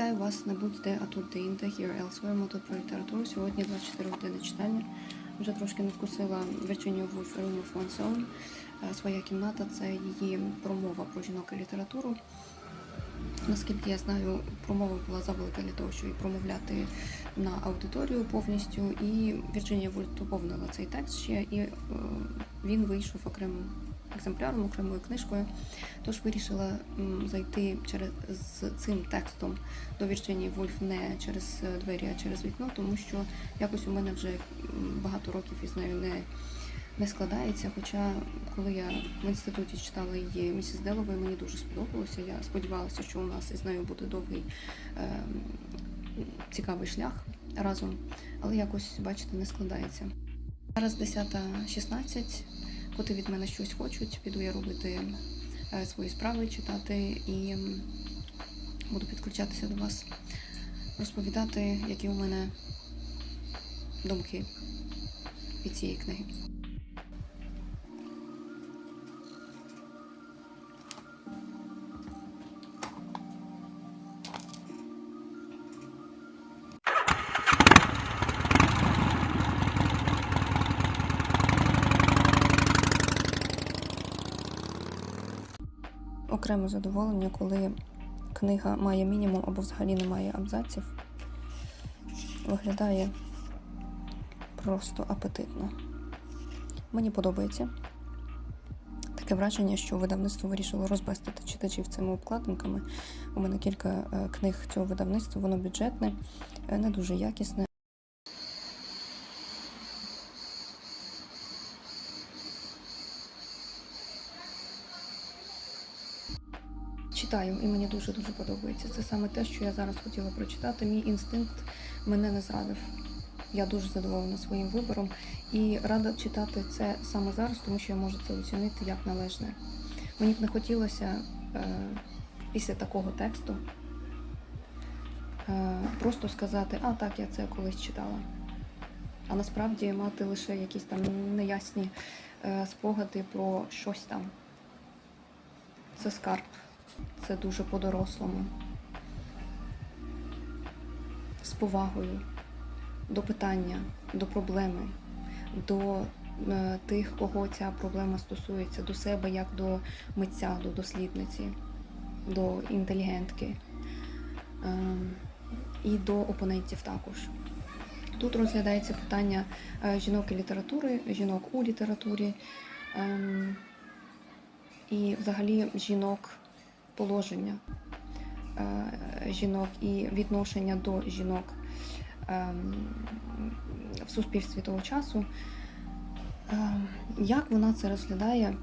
Вітаю вас, не будьте, а тут де інте, here elsewhere, тут про літературу. Сьогодні 24 години читання. Вже трошки надкусила Virginia Woolf Room of One's. Е, Своя кімната це її промова про жінок і літературу. Наскільки я знаю, промова була завелика для того, щоб промовляти на аудиторію повністю. І Вірджинія Вульф доповнила цей текст ще, і е, він вийшов окремим екземпляром, окремою книжкою. Тож вирішила зайти через з цим текстом до Вірджинії Вульф не через двері, а через вікно, тому що якось у мене вже багато років із нею не, не складається. Хоча, коли я в інституті читала її місіс Делової, мені дуже сподобалося. Я сподівалася, що у нас із нею буде довгий е, цікавий шлях разом, але якось, бачите, не складається. Зараз 10.16, коти від мене щось хочуть, піду я робити е, свої справи, читати і буду підключатися до вас, розповідати, які у мене думки від цієї книги. Окреме задоволення, коли книга має мінімум або взагалі не має абзаців. Виглядає просто апетитно. Мені подобається. Таке враження, що видавництво вирішило розбестити читачів цими обкладинками. У мене кілька е, книг цього видавництва, воно бюджетне, е, не дуже якісне. Читаю, і мені дуже дуже подобається. Це саме те, що я зараз хотіла прочитати. Мій інстинкт мене не зрадив. Я дуже задоволена своїм вибором і рада читати це саме зараз, тому що я можу це оцінити як належне. Мені б не хотілося е, після такого тексту е, просто сказати, а так, я це колись читала. А насправді мати лише якісь там неясні е, спогади про щось там. Це скарб. Це дуже по-дорослому. З повагою до питання, до проблеми, до е, тих, кого ця проблема стосується, до себе як до митця, до дослідниці, до інтелігентки е, і до опонентів також. Тут розглядається питання е, жінок і літератури, жінок у літературі е, і взагалі жінок положення е, жінок і відношення до жінок ем, в суспільстві того часу. Ем, Як вона це розглядає,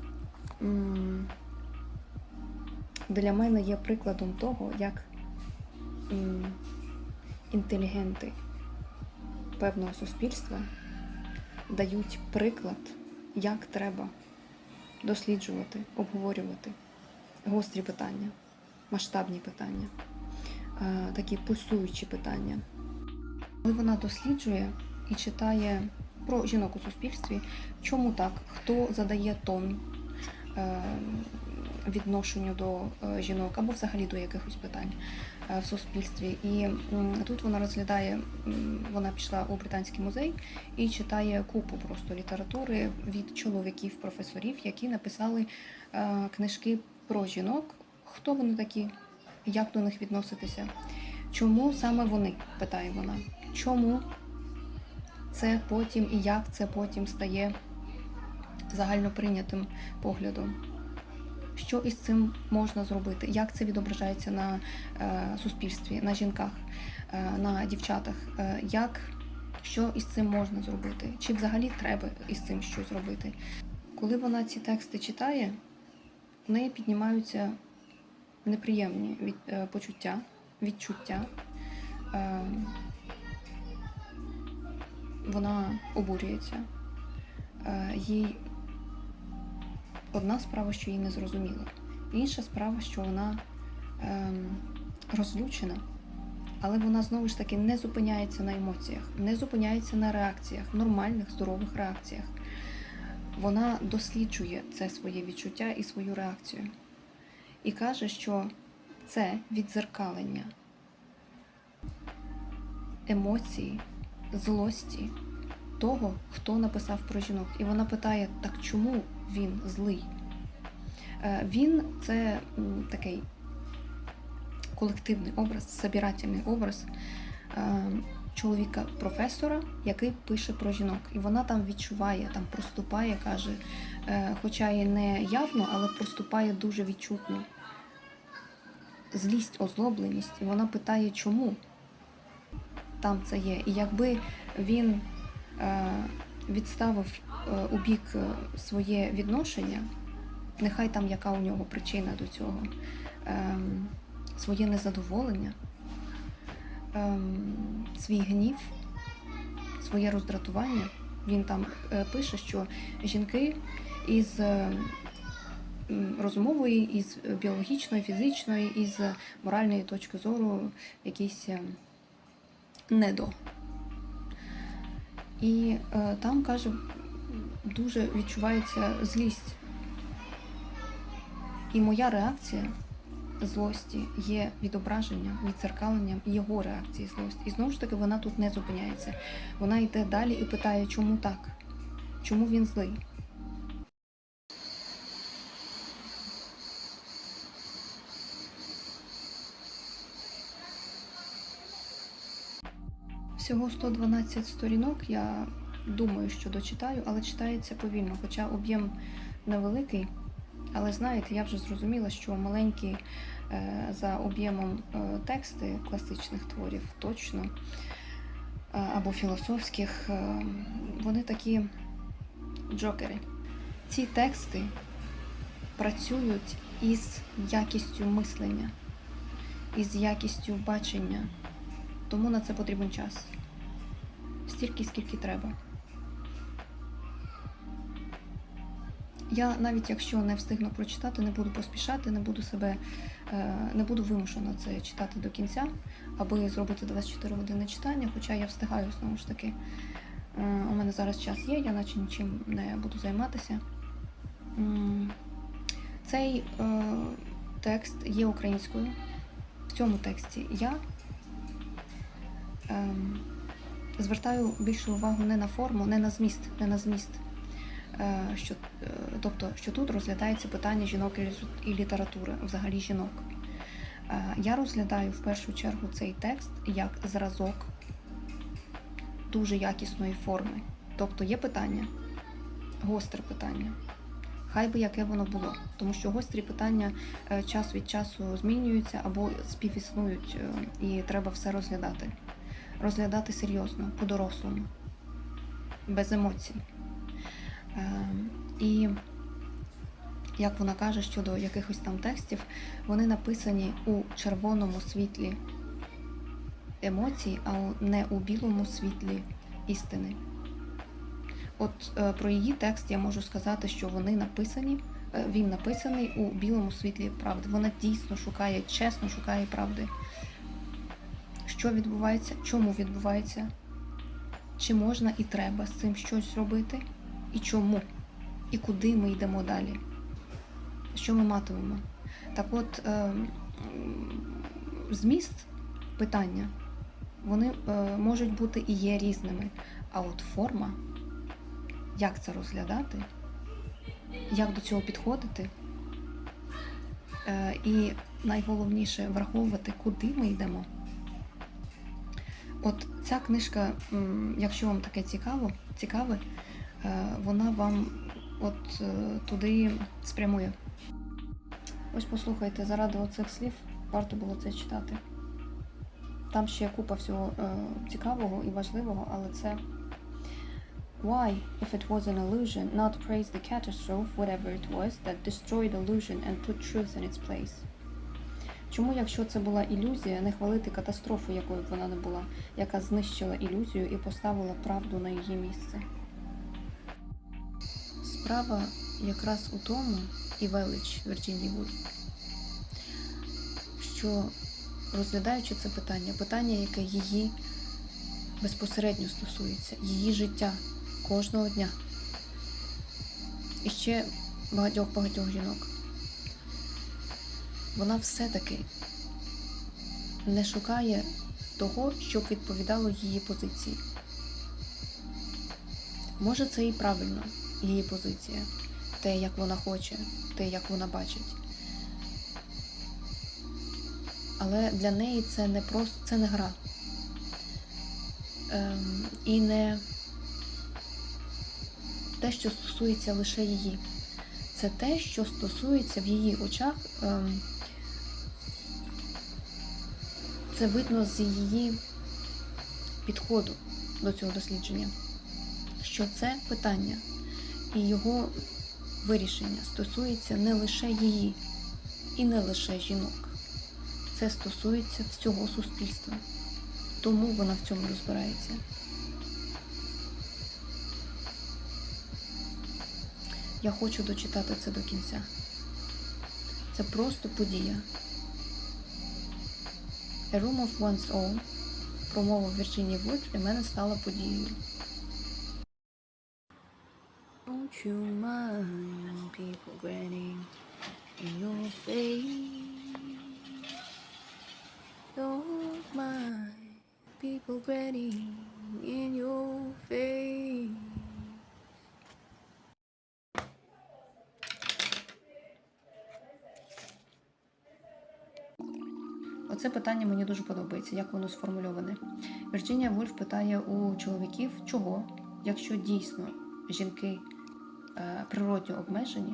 для мене є прикладом того, як інтелігенти певного суспільства дають приклад, як треба досліджувати, обговорювати гострі питання, масштабні питання, е, такі пульсуючі питання. Коли вона досліджує і читає про жінок у суспільстві, чому так, хто задає тон е, відношенню до е, жінок або взагалі до якихось питань в суспільстві. І тут вона розглядає, вона пішла у британський музей і читає купу просто літератури від чоловіків, професорів, які написали книжки про жінок, хто вони такі, як до них відноситися. Чому саме вони? питає вона. Чому це потім і як це потім стає загальноприйнятим поглядом? Що із цим можна зробити? Як це відображається на е, суспільстві, на жінках, е, на дівчатах? Е, як, що із цим можна зробити? Чи взагалі треба із цим щось робити? Коли вона ці тексти читає, в неї піднімаються неприємні від, е, почуття, відчуття. Е, вона обурюється. Е, їй одна справа, що їй не зрозуміла. Інша справа, що вона ем, розлючена, але вона знову ж таки не зупиняється на емоціях, не зупиняється на реакціях, нормальних, здорових реакціях. Вона досліджує це своє відчуття і свою реакцію. І каже, що це відзеркалення емоції, злості того, хто написав про жінок. І вона питає: так чому він злий? Е, Він це такий колективний образ, собирательний образ е, чоловіка-професора, який пише про жінок. І вона там відчуває, там проступає, каже, е, хоча і не явно, але проступає дуже відчутно. Злість, озлобленість. І вона питає, чому там це є. І якби він е, відставив е, у бік своє відношення, нехай там яка у нього причина до цього, ем, своє незадоволення, ем, свій гнів, своє роздратування. Він там е, пише, що жінки із е, розумової, із біологічної, фізичної, із моральної точки зору якісь е, недо. І е, там каже, дуже відчувається злість. І моя реакція злості є відображенням, відзеркаленням його реакції злості. І знову ж таки вона тут не зупиняється. Вона йде далі і питає, чому так? Чому він злий? Всього 112 сторінок. Я думаю, що дочитаю, але читається повільно, хоча об'єм невеликий. Але знаєте, я вже зрозуміла, що маленькі е, за об'ємом е, тексти класичних творів точно е, або філософських, вони такі джокери. Ці тексти працюють із якістю мислення, із якістю бачення. Тому на це потрібен час. Стільки, скільки треба. Я навіть якщо не встигну прочитати, не буду поспішати, не буду себе, е, не буду вимушено це читати до кінця, аби зробити 24 години читання, хоча я встигаю знову ж таки. Е, У мене зараз час є, я наче нічим не буду займатися. Цей е, текст є українською. В цьому тексті я ем, звертаю більшу увагу не на форму, не на зміст, не на зміст. Е, що, е, тобто, що тут розглядається питання жінок і літератури, взагалі жінок. Е, я розглядаю в першу чергу цей текст як зразок дуже якісної форми. Тобто є питання, гостре питання. Хай би яке воно було, тому що гострі питання час від часу змінюються або співіснують, і треба все розглядати. Розглядати серйозно, по-дорослому, без емоцій. Е, І як вона каже щодо якихось там текстів, вони написані у червоному світлі емоцій, а не у білому світлі істини. От е, про її текст я можу сказати, що вони написані, е, він написаний у білому світлі правди. Вона дійсно шукає, чесно шукає правди. Що відбувається, чому відбувається, чи можна і треба з цим щось робити, і чому, і куди ми йдемо далі, що ми матимемо. Так от, е, зміст питання, вони е, можуть бути і є різними. А от форма, як це розглядати, як до цього підходити, е, і найголовніше враховувати, куди ми йдемо. От ця книжка, якщо вам таке цікаво, цікаве, вона вам от е, туди спрямує. Ось послухайте, заради оцих слів варто було це читати. Там ще купа всього е, цікавого і важливого, але це Why, if it was an illusion, not praise the catastrophe, whatever it was, that destroyed illusion and put truth in its place? Чому, якщо це була ілюзія, не хвалити катастрофу, якою б вона не була, яка знищила ілюзію і поставила правду на її місце? Справа якраз у тому і велич Вірджинії Вульф, що розглядаючи це питання, питання, яке її безпосередньо стосується, її життя кожного дня. І ще багатьох-багатьох жінок. Вона все-таки не шукає того, щоб відповідало її позиції. Може, це і правильно, її позиція, те, як вона хоче, те, як вона бачить. Але для неї це не просто це не гра. Ем, і не те, що стосується лише її. Це те, що стосується в її очах. Ем, це видно з її підходу до цього дослідження, що це питання і його вирішення стосується не лише її і не лише жінок. Це стосується всього суспільства. Тому вона в цьому розбирається. Я хочу дочитати це до кінця. Це просто подія. A Room of One's Own промова Вірджинії Вульф для мене стала подією. Mind people grinning in your face? Don't mind people grinning in your face. Оце питання мені дуже подобається, як воно сформульоване. Вірджинія Вульф питає у чоловіків, чого, якщо дійсно жінки природньо обмежені,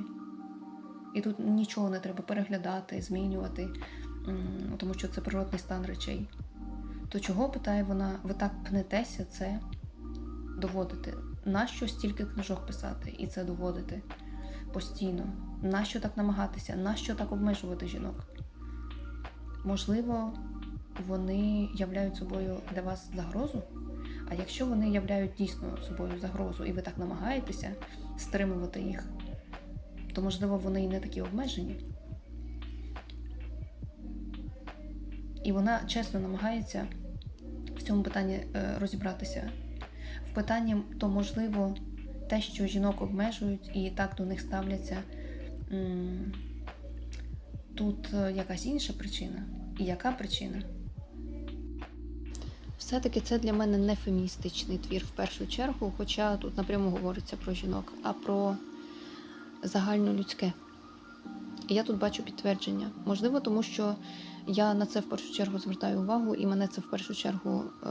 і тут нічого не треба переглядати, змінювати, тому що це природний стан речей. То чого, питає вона, ви так пнетеся це доводити? Нащо стільки книжок писати і це доводити постійно? Нащо так намагатися? Нащо так обмежувати жінок? Можливо, вони являють собою для вас загрозу. А якщо вони являють дійсно собою загрозу, і ви так намагаєтеся стримувати їх, то можливо вони і не такі обмежені. І вона чесно намагається в цьому питанні е, розібратися. В питанні, то можливо, те, що жінок обмежують і так до них ставляться. Тут е, якась інша причина. І яка причина? Все-таки це для мене не феміністичний твір в першу чергу, хоча тут напряму говориться про жінок, а про загальнолюдське. Я тут бачу підтвердження. Можливо, тому що я на це в першу чергу звертаю увагу, і мене це в першу чергу е,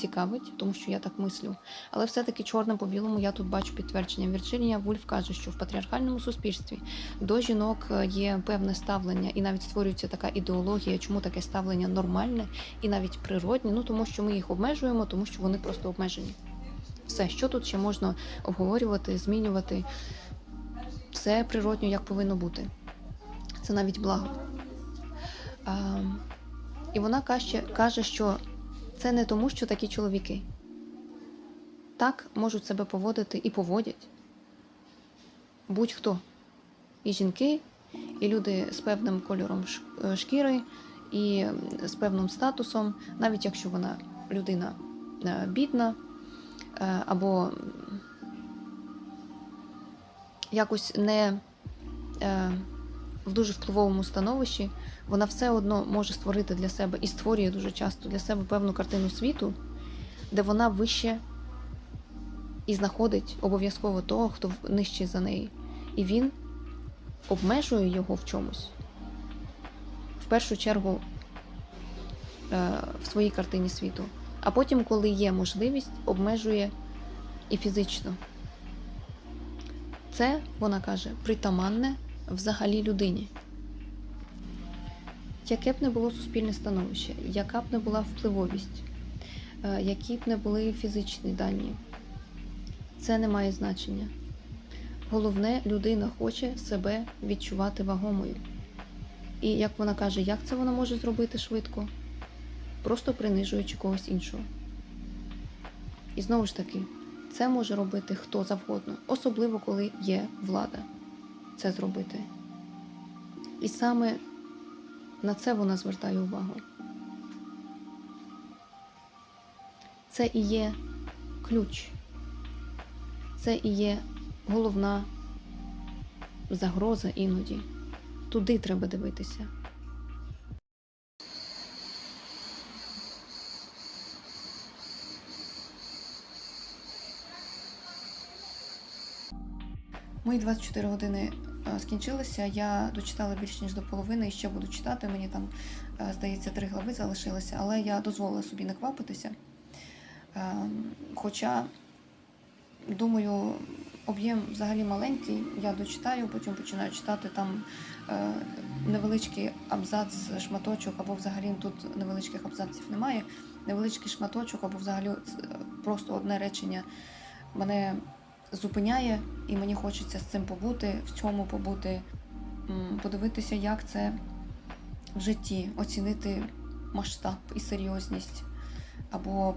цікавить, тому що я так мислю. Але все-таки чорне по білому я тут бачу підтвердження. Вірджинія Вульф каже, що в патріархальному суспільстві до жінок е, є певне ставлення, і навіть створюється така ідеологія, чому таке ставлення нормальне і навіть природне. Ну тому що ми їх обмежуємо, тому що вони просто обмежені. Все, що тут ще можна обговорювати, змінювати, все природньо, як повинно бути. Це навіть благо. А, і вона каже, що це не тому, що такі чоловіки так можуть себе поводити і поводять будь-хто. І жінки, і люди з певним кольором е, шкіри, і з певним статусом, навіть якщо вона людина е, бідна е, або якось не в дуже впливовому становищі, вона все одно може створити для себе і створює дуже часто для себе певну картину світу, де вона вище і знаходить обов'язково того, хто нижче за неї. І він обмежує його в чомусь. В першу чергу е, в своїй картині світу. А потім, коли є можливість, обмежує і фізично. Це, вона каже, притаманне взагалі людині. Яке б не було суспільне становище, яка б не була впливовість, е, які б не були фізичні дані, це не має значення. Головне, людина хоче себе відчувати вагомою. І як вона каже, як це вона може зробити швидко? Просто принижуючи когось іншого. І знову ж таки, це може робити хто завгодно, особливо коли є влада це зробити. І саме на це вона звертає увагу. Це і є ключ, це і є головна загроза іноді. Туди треба дивитися. Мої 24 години е, скінчилися. Я дочитала більш ніж до половини і ще буду читати. Мені там, е, здається, три глави залишилося, але я дозволила собі не квапитися. Е, Хоча, думаю, об'єм взагалі маленький, я дочитаю, потім починаю читати там невеличкий абзац, шматочок, або взагалі тут невеличких абзаців немає. Невеличкий шматочок, або взагалі просто одне речення мене зупиняє, і мені хочеться з цим побути, в цьому побути, подивитися, як це в житті, оцінити масштаб і серйозність або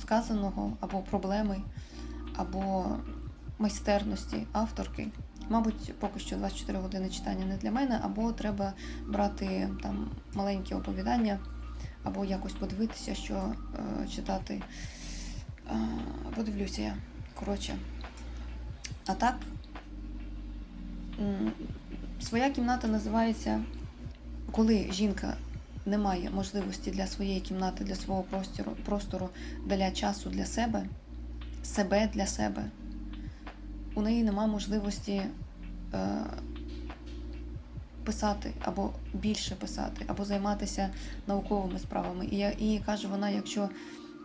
сказаного, або проблеми, або майстерності авторки. Мабуть, поки що 24 години читання не для мене, або треба брати там маленькі оповідання, або якось подивитися, що е, читати. Е, подивлюся я. Коротше. А так, своя кімната називається, коли жінка не має можливості для своєї кімнати, для свого простору, простору для часу для себе, себе для себе. У неї нема можливості е, писати або більше писати, або займатися науковими справами. І, я- і каже вона, якщо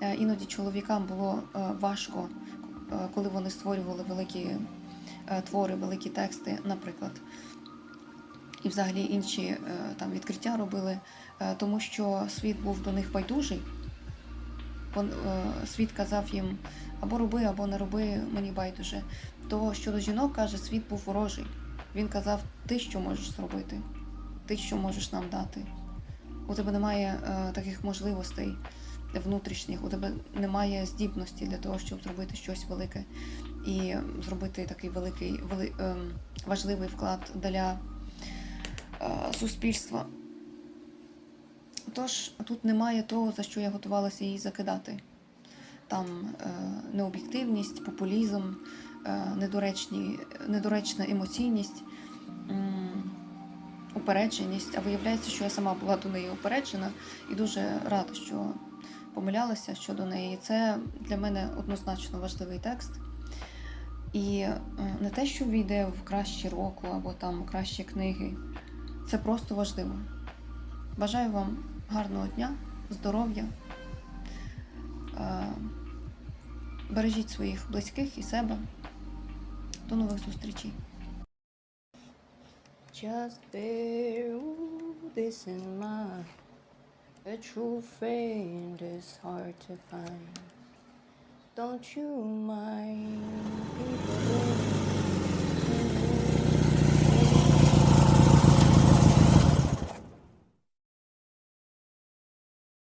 е, іноді чоловікам було е, важко, коли вони створювали великі е, твори, великі тексти, наприклад, і взагалі інші е, там відкриття робили, е, тому що світ був до них байдужий. Е, світ казав їм або роби, або не роби, мені байдуже. То щодо жінок каже, світ був ворожий. Він казав, ти що можеш зробити, ти що можеш нам дати. У тебе немає е, таких можливостей внутрішніх, у тебе немає здібності для того, щоб зробити щось велике і зробити такий великий, вели, ем, важливий вклад для е, суспільства. Тож тут немає того, за що я готувалася її закидати. Там е, необ'єктивність, популізм, е, недоречні, недоречна емоційність, м, упередженість. А виявляється, що я сама була до неї упереджена і дуже рада, що помилялася щодо неї. Це для мене однозначно важливий текст. І е, не те, що війде в кращі року або там кращі книги. Це просто важливо. Бажаю вам гарного дня, здоров'я. Е, Бережіть своїх близьких і себе. До нових зустрічей. Just this in mind. A true friend is hard to find. Don't you mind people?